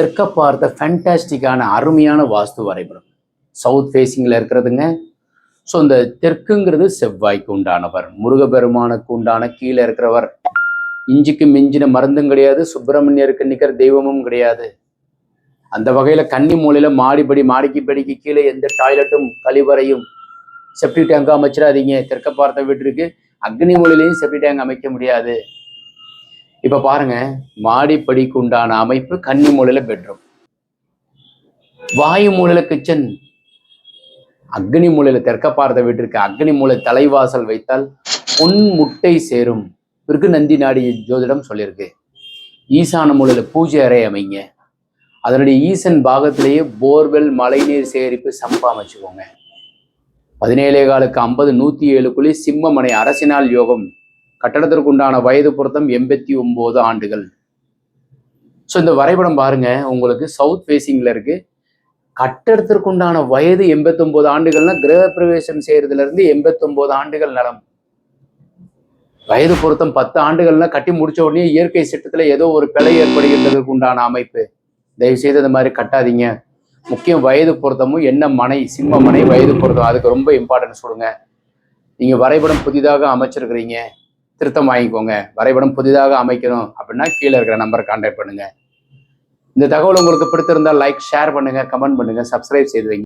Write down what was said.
தெற்க பார்த்த ஃபேண்டாஸ்டிக்கான அருமையான வாஸ்து வரைபடம். சவுத் ஃபேஸிங்கில் இருக்கிறதுங்க. ஸோ இந்த தெற்குங்கிறது செவ்வாய்க்கு உண்டானவர். முருகபெருமானுக்கு உண்டான கீழே இருக்கிறவர். இஞ்சிக்கு மிஞ்சின மருந்தும் கிடையாது. சுப்பிரமணியருக்கு நிற்கிற தெய்வமும் கிடையாது. அந்த வகையில் கன்னி மூலையில் மாடிப்படி மாடிக்கு படிக்கு கீழே எந்த டாய்லெட்டும் கழிவறையும் செப்டி டேங்கும் அமைச்சிடாதீங்க. தெற்க பார்த்த வீட்டிற்கு அக்னி மூலையிலையும் செப்டி டேங்க் அமைக்க முடியாது. இப்போ பாருங்க மாடிப்படிக்கு உண்டான அமைப்பு கன்னி மூலையில் பெட்ரூம் வாயு மூலையில் கிச்சன் அக்னி மூலையில் தெற்க பார்த்த வீட்டிற்கு அக்னி மூலை தலைவாசல் வைத்தால் பொன் முட்டை சேரும். பிறகு நந்தி நாடி ஜோதிடம் சொல்லியிருக்கு. ஈசான மூலையில் பூஜை அறை அமைங்க. அதனுடைய ஈசன் பாகத்திலேயே போர்வெல் மழைநீர் சேகரிப்பு சம்பா அமைச்சுக்கோங்க. பதினேழே காலுக்கு ஐம்பது நூற்றி ஏழுக்குள்ளே சிம்மமனை அரசினால் யோகம். கட்டடத்திற்கு உண்டான வயது பொருத்தம் எண்பத்தி ஒம்பது ஆண்டுகள். ஸோ இந்த வரைபடம் பாருங்க. உங்களுக்கு சவுத் ஃபேசிங்ல இருக்கு. கட்டடத்திற்குண்டான வயது எண்பத்தொன்பது ஆண்டுகள்னா கிரக பிரவேசம் செய்யறதுல இருந்து எண்பத்தொன்பது ஆண்டுகள் நலம். வயது பொருத்தம் பத்து ஆண்டுகள்னா கட்டி முடிச்ச உடனே இயற்கை சட்டத்துல ஏதோ ஒரு பிழை ஏற்படுகின்றதற்கு உண்டான அமைப்பு. தயவு செய்து இந்த மாதிரி கட்டாதீங்க. முக்கியம் வயது பொருத்தமும் என்ன மனை சிம்ம மனை வயது பொருத்தம். அதுக்கு ரொம்ப இம்பார்ட்டன்ஸ் கொடுங்க. நீங்க வரைபடம் புதிதாக அமைச்சிருக்கிறீங்க. திருத்தம் வாங்கிக்கோங்க. வரைபடம் புதிதாக அமைக்கணும் அப்படின்னா கீழே இருக்கிற நம்பரை கான்டாக்ட் பண்ணுங்க. இந்த தகவல் உங்களுக்கு பிடித்திருந்தால் லைக் ஷேர் பண்ணுங்க கமெண்ட் பண்ணுங்க சப்ஸ்கிரைப் செய்து வைங்க.